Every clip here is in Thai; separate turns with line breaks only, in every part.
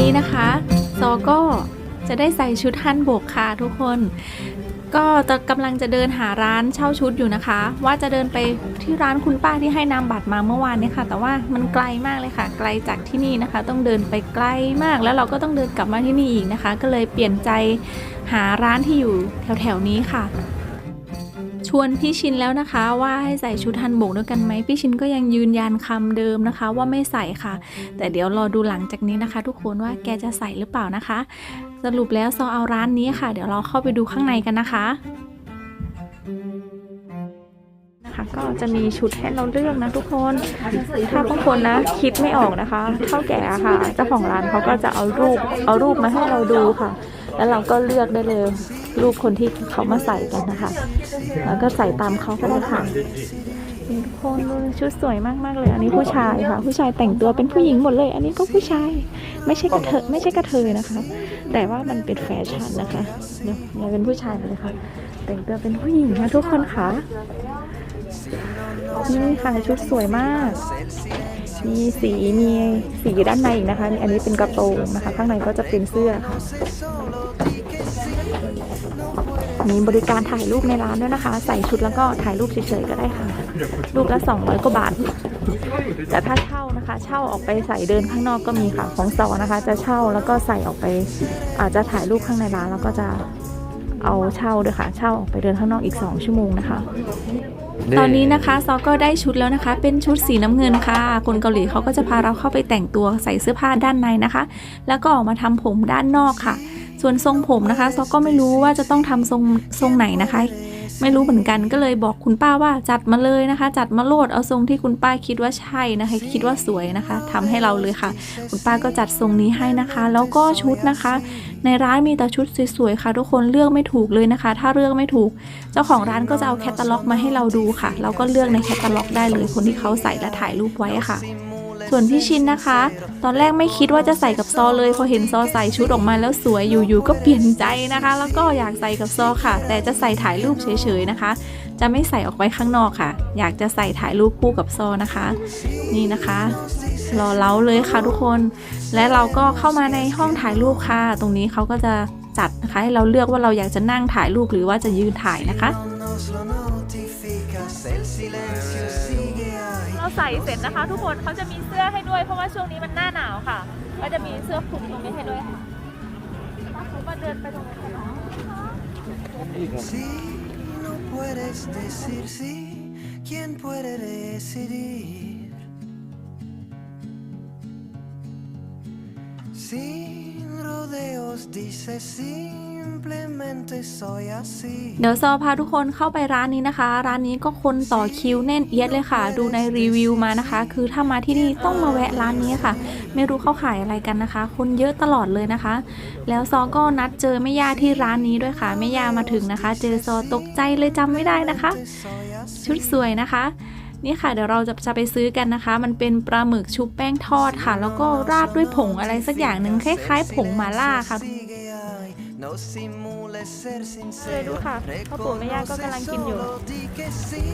นี้นะคะโซก็จะได้ใส่ชุดฮันบกค่ะทุกคน ก็จะกำลังจะเดินหาร้านเช่าชุดอยู่นะคะ ว่าจะเดินไปที่ร้านคุณป้าที่ให้นามบัตรมาเมื่อวานนี่ยค่ะ แต่ว่ามันไกลมากเลยค่ะ ไกลจากที่นี่นะคะ ต้องเดินไปไกลมากแล้วเราก็ต้องเดินกลับมาที่นี่อีกนะคะ ก็เลยเปลี่ยนใจหาร้านที่อยู่แถวๆนี้ค่ะ วนพี่ชินแล้วนะคะว่าให้ใส่ชุดฮันบกด้วยกันไหมพี่ชินก็ยังยืนยันคำเดิมนะคะ ว่าไม่ใส่ค่ะ แต่เดี๋ยวรอดูหลังจากนี้นะคะ ทุกคนว่าแกจะใส่หรือเปล่านะคะ สรุปแล้วซอเอาร้านนี้ค่ะ เดี๋ยวเราเข้าไปดูข้างในกันนะคะนะคะก็จะมีชุดให้เราเลือกนะทุกคน ถ้าบางคนนะคิดไม่ออกนะคะเท่าแก่ค่ะ เจ้าของร้านเขาก็จะเอารูปเอารูปมาให้เราดูค่ะ แล้วเราก็เลือกได้เลย รูปคนที่เขามาใส่กันนะคะ แล้วก็ใส่ตามเขาก็ได้ค่ะทุกคนดูชุดสวยมากๆเลย อันนี้ผู้ชายค่ะ ผู้ชายแต่งตัวเป็นผู้หญิงหมดเลย อันนี้ก็ผู้ชายไม่ใช่กระเทยไม่ใช่กระเทยนะคะ แต่ว่ามันเป็นแฟชั่นนะคะเดี๋ยวเดี๋ยวเป็นผู้ชายเลยค่ะ แต่งตัวเป็นผู้หญิงนะทุกคนค่ะนี่ค่ะชุดสวยมาก มีสีมีสีด้านในอีกนะคะ อันนี้เป็นกระโปรงนะคะ ข้างในก็จะเป็นเสื้อค่ะ มีบริการถ่ายรูปในร้านด้วยนะคะ ใส่ชุดแล้วก็ถ่ายรูปเฉยๆก็ได้ค่ะ รูปละ 200กว่าบาท แต่ถ้าเช่านะคะ เช่าออกไปใส่เดินข้างนอกก็มีค่ะ ของซอนะคะ จะเช่าแล้วก็ใส่ออกไป อาจจะถ่ายรูปข้างในร้านแล้วก็จะเอาเช่าด้วยค่ะ เช่าออกไปเดินข้างนอกอีก 2 ชั่วโมงนะคะ ตอนนี้นะคะซอก็ได้ชุดแล้วนะคะ เป็นชุดสีน้ำเงินค่ะ คนเกาหลีเขาก็จะพาเราเข้าไปแต่งตัวใส่เสื้อผ้าด้านในนะคะ แล้วก็ออกมาทำผมด้านนอกค่ะ ส่วนทรงผมนะคะซอก็ไม่รู้ว่าจะต้องทำทรงทรงไหนนะคะ ไม่รู้เหมือนกันก็เลยบอกคุณป้าว่าจัดมาเลยนะคะ จัดมาโลดเอาทรงที่คุณป้าคิดว่าใช่นะคะ คิดว่าสวยนะคะทำให้เราเลยค่ะ คุณป้าก็จัดทรงนี้ให้นะคะ แล้วก็ชุดนะคะ ในร้านมีแต่ชุดสวยๆค่ะ ทุกคนเลือกไม่ถูกเลยนะคะ ถ้าเลือกไม่ถูก เจ้าของร้านก็จะเอาแคตตาล็อกมาให้เราดูค่ะ เราก็เลือกในแคตตาล็อกได้เลยคนที่เขาใส่และถ่ายรูปไว้ค่ะ ส่วนพี่ชินนะคะ ตอนแรกไม่คิดว่าจะใส่กับซอเลย พอเห็นซอใส่ชุดออกมาแล้วสวยอยู่ๆก็เปลี่ยนใจนะคะ แล้วก็อยากใส่กับซอค่ะ แต่จะใส่ถ่ายรูปเฉยๆนะคะ จะไม่ใส่ออกไปข้างนอกค่ะ อยากจะใส่ถ่ายรูปคู่กับซอนะคะ นี่นะคะรอเล้าเลยค่ะทุกคน และเราก็เข้ามาในห้องถ่ายรูปค่ะ ตรงนี้เขาก็จะจัดนะคะให้เราเลือกว่าเราอยากจะนั่งถ่ายรูปหรือว่าจะยืนถ่ายนะคะเราใส่เสร็จนะคะทุกคนเขาจะมีเสื้ อให้ด้วย เพราะว่าช่วงนี้มันหน้าหนาวค่ะ ก็จะมีเสื้อคลุมตรงนี้ให้ด้วยค่ะเขามาเดินไปตรงนี้เนาะ
Sin rodeos dice sí
เดี๋ยวซอพาทุกคนเข้าไปร้านนี้นะคะ ร้านนี้ก็คนต่อคิวแน่นเอียดเลยค่ะ ดูในรีวิวมานะคะ คือถ้ามาที่นี่ต้องมาแวะร้านนี้ค่ะ ไม่รู้เขาขายอะไรกันนะคะ คนเยอะตลอดเลยนะคะ แล้วซอก็นัดเจอแม่ย่าที่ร้านนี้ด้วยค่ะแม่ย่ามาถึงนะคะ เจอซอตกใจเลยจำไม่ได้นะคะ
Soy así.
ชุดสวยนะคะนี่ค่ะเดี๋ยวเราจะจะไปซื้อกันนะคะ มันเป็นปลาหมึกชุบแป้งทอดค่ะ แล้วก็ราดด้วยผงอะไรสักอย่างหนึ่งคล้ายๆ ผงหมาล่าค่ะ
Sigue ahí, no simules ser
เลยดู
sincero.
ค่ะพ่อปู่แม่ย่าก็กำลังกินอยู่
Solo di que sí,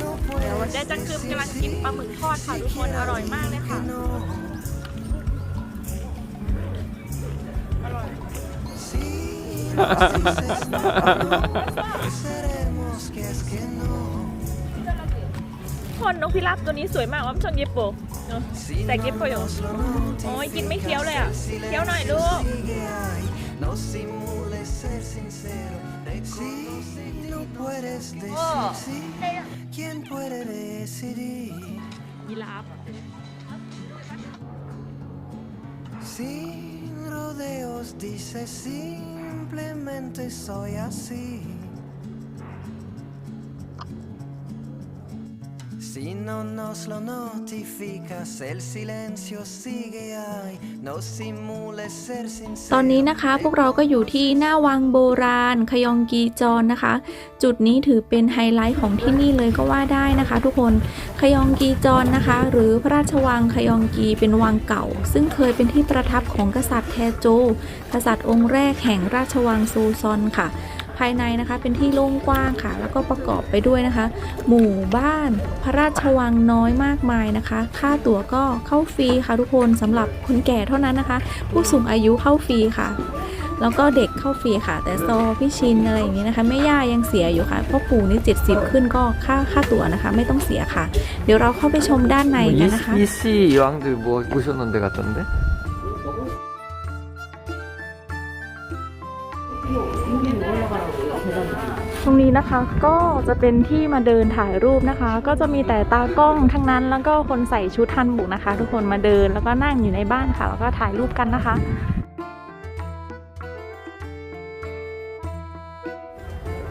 no
เดี๋ยว
puedes
เจ๊จังคืมกำลังกินปลาหมึกทอดค่ะทุกคนอร่อยมากเลยค่ะ
no.
คนนกพิราบตัวนี้สวยมากว่ามันชนยิปโปเนอะแต่ยิปโปอยู่โอ้ยกินไม่เคี้ยวเลยอะ เคี้ยวหน่อยลูก
No simules ser sincero. Si no puedes oh. decir ¿quién puede decidir? Sin rodeos dice simplemente soy así. Si no nos lo notificas, el silencio sigue ahí. No simules ser
ตอน
sincero.
นี้นะคะพวกเราก็อยู่ที่หน้าวังโบราณขยองกีจอนนะคะ จุดนี้ถือเป็นไฮไลท์ของที่นี่เลยก็ว่าได้นะคะ ทุกคนขยองกีจอนนะคะ หรือพระราชวังขยองกีเป็นวังเก่า ซึ่งเคยเป็นที่ประทับของกษัตริย์แทโจ กษัตริย์องค์แรกแห่งราชวังซูซอนค่ะ ภายในนะคะเป็นที่โล่งกว้างค่ะ แล้วก็ประกอบไปด้วยนะคะ หมู่บ้าน พระราชวังน้อยมากมายนะคะ ค่าตั๋วก็เข้าฟรีค่ะทุกคนสำหรับคนแก่เท่านั้นนะคะ ผู้สูงอายุเข้าฟรีค่ะแล้วก็เด็กเข้าฟรีค่ะ แต่ซอพี่ชินอะไรอย่างนี้นะคะแม่ย่ายังเสียอยู่ค่ะพ่อปู่นี่ 70 ขึ้นก็ค่าค่าตั๋วนะคะ ไม่ต้องเสียค่ะ เดี๋ยวเราเข้าไปชมด้านในกันนะคะ นี้นะคะก็จะเป็นที่มาเดินถ่ายรูปนะคะ ก็จะมีแต่ตากล้องทั้งนั้นแล้วก็คนใส่ชุดทันบุกนะคะ ทุกคนมาเดินแล้วก็นั่งอยู่ในบ้านค่ะ แล้วก็ถ่ายรูปกันนะคะ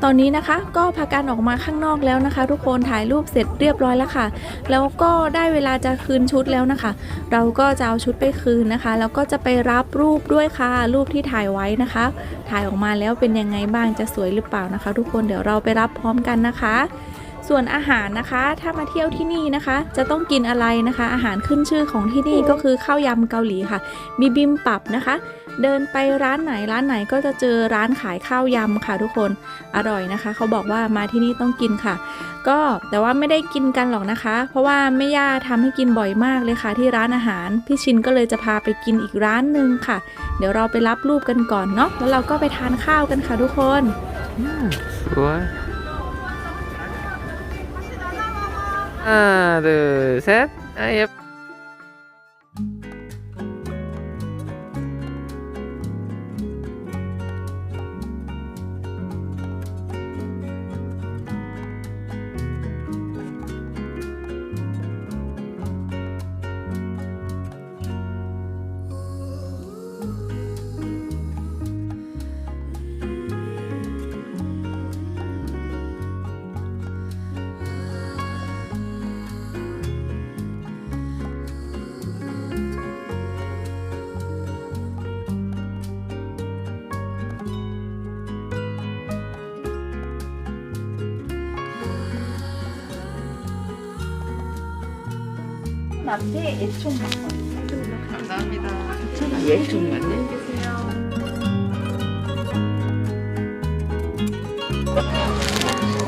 ตอนนี้นะคะก็พากันออกมาข้างนอกแล้วนะคะ ทุกคนถ่ายรูปเสร็จเรียบร้อยแล้วค่ะ แล้วก็ได้เวลาจะคืนชุดแล้วนะคะ เราก็จะเอาชุดไปคืนนะคะ แล้วก็จะไปรับรูปด้วยค่ะ รูปที่ถ่ายไว้นะคะ ถ่ายออกมาแล้วเป็นยังไงบ้างจะสวยหรือเปล่านะคะ ทุกคนเดี๋ยวเราไปรับพร้อมกันนะคะ ส่วนอาหารนะคะถ้ามาเที่ยวที่นี่นะคะ จะต้องกินอะไรนะคะ อาหารขึ้นชื่อของที่นี่ก็คือข้าวยำเกาหลีค่ะมีบิมปับนะคะ เดินไปร้านไหนร้านไหนก็จะเจอร้านขายข้าวยำค่ะทุกคนอร่อยนะคะ เขาบอกว่ามาที่นี่ต้องกินค่ะ ก็แต่ว่าไม่ได้กินกันหรอกนะคะ เพราะว่าแม่ย่าทำให้กินบ่อยมากเลยค่ะ ที่ร้านอาหารพี่ชินก็เลยจะพาไปกินอีกร้านหนึ่งค่ะ เดี๋ยวเราไปรับรูปกันก่อนเนาะแล้วเราก็ไปทานข้าวกันค่ะทุกคน
좋 아. 하나, 둘, 셋. 아, 예. 감사합니다.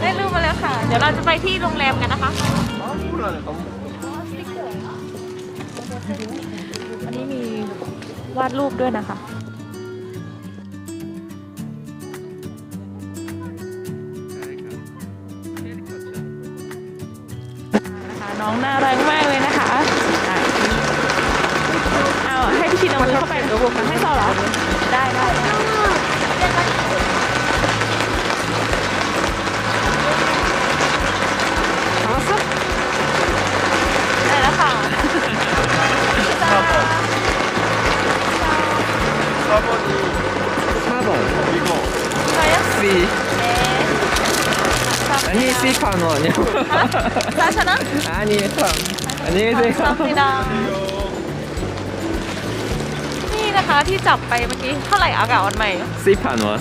ได้รูปมาแล้วค่ะ เดี๋ยวเราจะไปที่โรงแรมกันนะคะ อันนี้มีวาดรูปด้วยนะคะ นะคะน้องน่ารัก เข้าไปให้ซอเหรอ ได้ได้ได้แล้วค่ะซาบอนซาบอนนี่ซาบอนอีโก้ใช่สีอัน
นี้สี
ขา
ว
ห
น่อยเนี่ยซา
ชนะ
อันนี้ขาวอัน
นี้สีขาว นะคะที่จับไปเมื่อกี้เท่าไหร่อากาศวันใหม่
สี่พัน
วะ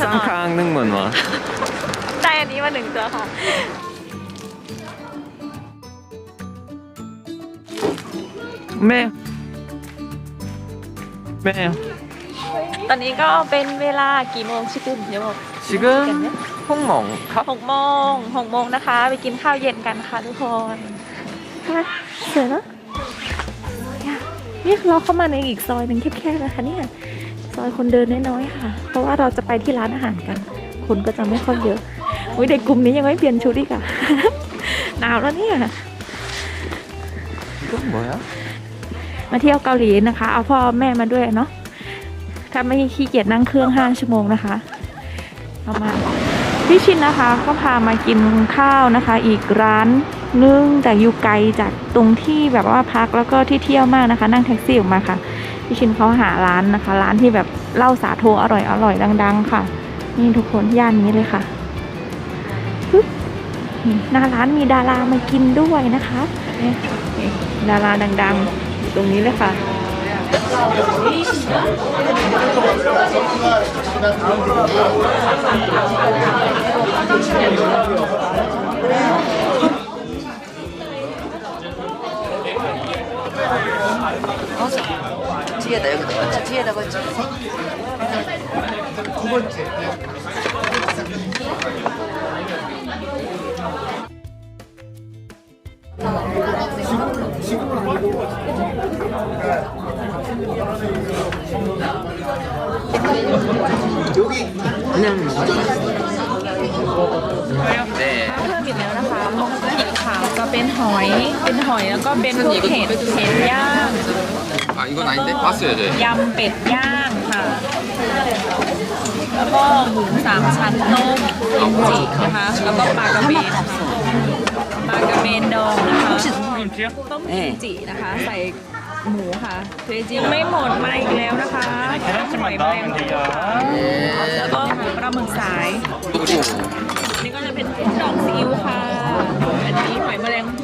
สามครั้งหนึ่ง
หมื่นวะ
ได้อันนี้มาหนึ่งตัวค่ะ
แม่แม่
ตอนนี้ก็เป็นเวลากี่โมงชิคกี้พายเงบอก
ชิคกี้พาย
หกโมงครับหกโมงหกโมงนะคะ ไปกินข้าวเย็นกันค่ะทุกคนสวยเนาะ นี่เราเข้ามาในอีกซอยหนึ่งแคบๆนะคะเนี่ยซอยคนเดินน้อยๆค่ะ เพราะว่าเราจะไปที่ร้านอาหารกัน คนก็จะไม่ค่อยเยอะอุ้ยเด็กกลุ่มนี้ยังไม่เปลี่ยนชุดอีกอะหนาวแล้วเนี่ยมาเที่ยวเกาหลีนะคะ เอาพ่อแม่มาด้วยเนาะถ้าไม่ขี้เกียจนั่งเครื่องห้าชั่วโมงนะคะประมาพี่ชินนะคะก็พามากินข้าวนะคะ อีกร้าน นึงแต่อยู่ไกลจากตรงที่แบบว่าพักแล้วก็ที่เที่ยวมากนะคะ นั่งแท็กซี่ออกมาค่ะพี่ชินเขาหาร้านนะคะ ร้านที่แบบเหล้าสาโทอร่อยอร่อยดัง ๆ ค่ะ นี่ทุกคนย่านนี้เลยค่ะฮึหน้าร้านมีดารามากินด้วยนะคะนี่ยดาราดังๆอยู่ตรงนี้เลยค่ะ
뒤에다 여기 넣자 뒤에다 걸쳐 두 번째 여기 그냥
네.
เพิ่มอีกแล้วนะคะหมกสีขาวก็เป็นหอย เป็นหอยแล้วก็เป็นพวกเห็ดเห็ดย่าง
아 이건 아닌데? 왔어요 저.
ยำเป็ดย่างค่ะ แล้วก็หมูสามชั้นต้มกิมจินะคะ แล้วก็ปลากระเบนค่ะปลากระเบนดองนะคะต้มกิมจินะคะ ใส่หมูค่ะเจจิไม่หมดมาอีกแล้วนะคะหอยแมลงภู่แล้วก็ปลาหมึกสาย นี่ก็จะเป็นกุ้งดองซีอิ๊วค่ะ อันนี้หอยแมลงภู่ ่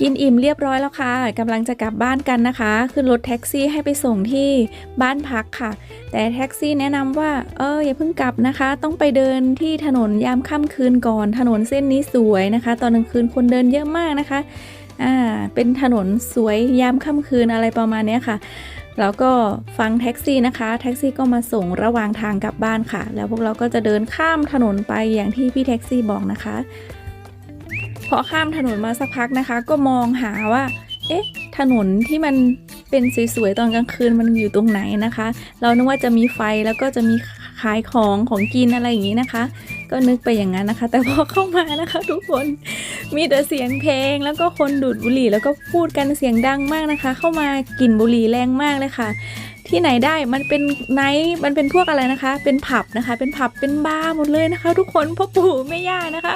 กินอิ่มเรียบร้อยแล้วค่ะกำลังจะกลับบ้านกันนะคะ ขึ้นรถแท็กซี่ให้ไปส่งที่บ้านพักค่ะ แต่แท็กซี่แนะนำว่า เอออย่าเพิ่งกลับนะคะ ต้องไปเดินที่ถนนยามค่ำคืนก่อน ถนนเส้นนี้สวยนะคะ ตอนกลางคืนคนเดินเยอะมากนะคะ อ่า เป็นถนนสวยยามค่ำคืนอะไรประมาณนี้ค่ะ แล้วก็ฟังแท็กซี่นะคะ แท็กซี่ก็มาส่งระหว่างทางกลับบ้านค่ะ แล้วพวกเราก็จะเดินข้ามถนนไปอย่างที่พี่แท็กซี่บอกนะคะ พอข้ามถนนมาสักพักนะคะ ก็มองหาว่า เอ๊ะ ถนนที่มันเป็นสวยๆตอนกลางคืนมันอยู่ตรงไหนนะคะ เรานึกว่าจะมีไฟแล้วก็จะมีขายของของกินอะไรอย่างนี้นะคะ ก็นึกไปอย่างนั้นนะคะ แต่พอเข้ามานะคะ ทุกคนมีแต่เสียงเพลง แล้วก็คนดูดบุหรี่ แล้วก็พูดกันเสียงดังมากนะคะ เข้ามากลิ่นบุหรี่แรงมากเลยค่ะที่ไหนได้ มันเป็นไนท์มันเป็นพวกอะไรนะคะ เป็นผับนะคะ เป็นผับ เป็นบาร์หมดเลยนะคะ ทุกคนพ่อปู่แม่ย่านะคะ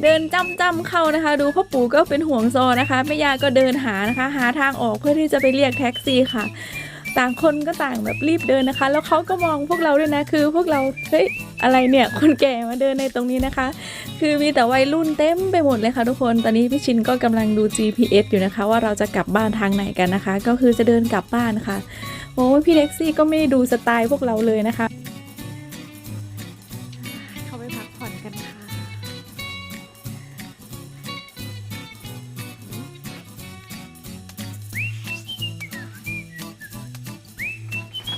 เดินจ้ำจ้ำเข้านะคะ ดูพ่อปู่ก็เป็นห่วงโซนะคะแม่ยาก็เดินหานะคะ หาทางออกเพื่อที่จะไปเรียกแท็กซี่ค่ะ ต่างคนก็ต่างแบบรีบเดินนะคะ แล้วเขาก็มองพวกเราด้วยนะคือ พวกเราเฮ้ยอะไรเนี่ยคนแก่มาเดินในตรงนี้นะคะ คือมีแต่วัยรุ่นเต็มไปหมดเลยค่ะทุกคนตอนนี้พี่ชินก็กำลังดู GPS อยู่นะคะ ว่าเราจะกลับบ้านทางไหนกันนะคะ ก็คือจะเดินกลับบ้านค่ะโอ้พี่เล็กซี่ก็ไม่ได้ดูสไตล์พวกเราเลยนะคะ เข้าไปพักผ่อนกันค่ะ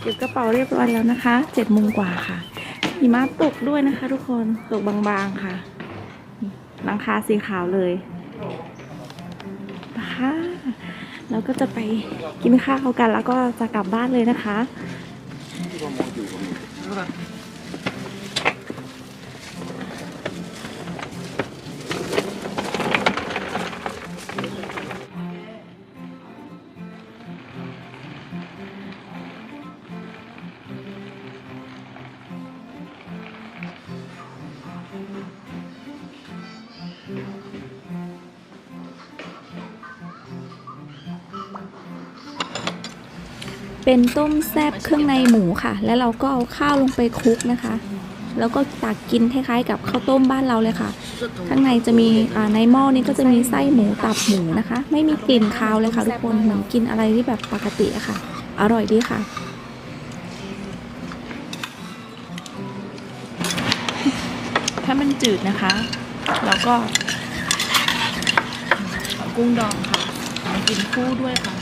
เก็บกระเป๋าเรียบร้อยแล้วนะคะเจ็ดโมงกว่าค่ะหิมะตกด้วยนะคะ ทุกคนตกบางๆค่ะหลังคาสีขาวเลยนะคะเราก็จะไปกินข้าวกันแล้วก็จะกลับบ้านเลยนะคะ เป็นต้มแซบเครื่องในหมูค่ะ แล้วเราก็เอาข้าวลงไปคลุกนะคะ แล้วก็ตักกินคล้ายๆ กับข้าวต้มบ้านเราเลยค่ะ ข้างในจะมีในหม้อนี้ก็จะมีไส้หมูตับหมูนะคะ ไม่มีกลิ่นคาวเลยค่ะทุกคนเหมือนกินอะไรที่แบบปกติอะค่ะ อร่อยดีค่ะถ้ามันจืดนะคะ แล้วก็กุ้งดองค่ะกินคู่ด้วยค่ะ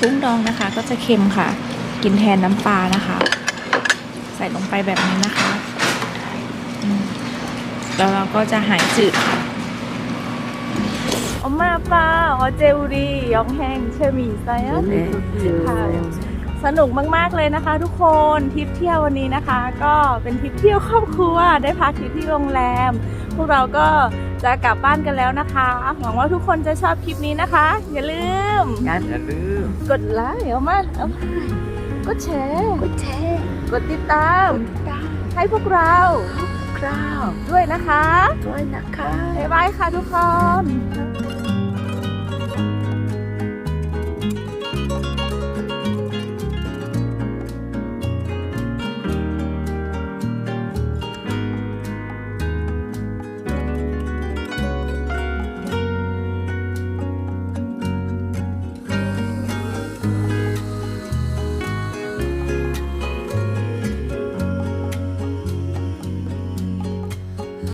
กุ้งดองนะคะ ก็จะเค็มค่ะ กินแทนน้ำปลานะคะ ใส่ลงไปแบบนี้นะคะอืมแล้วเราก็จะหายจืดค่ะอมาปาออเจลดียองแห้งเชอมีไซอะ
네.
ค่ะสนุกมากๆเลยนะคะ ทุกคนทริปเที่ยววันนี้นะคะ ก็เป็นทริปเที่ยวครอบครัวได้พักอยู่ที่โรงแรม พวกเราก็ จะกลับบ้านกันแล้วนะคะ หวังว่าทุกคนจะชอบคลิปนี้นะคะ อย่าลืม
อย่าลืม
กดไลค์เอามาเอามากดแชร์
กดแชร์
กดติดตาม ให้พวกเรา
พวกเด้
วยนะคะ
ด้วยนะคะ
บ๊ายบายค่ะทุกคน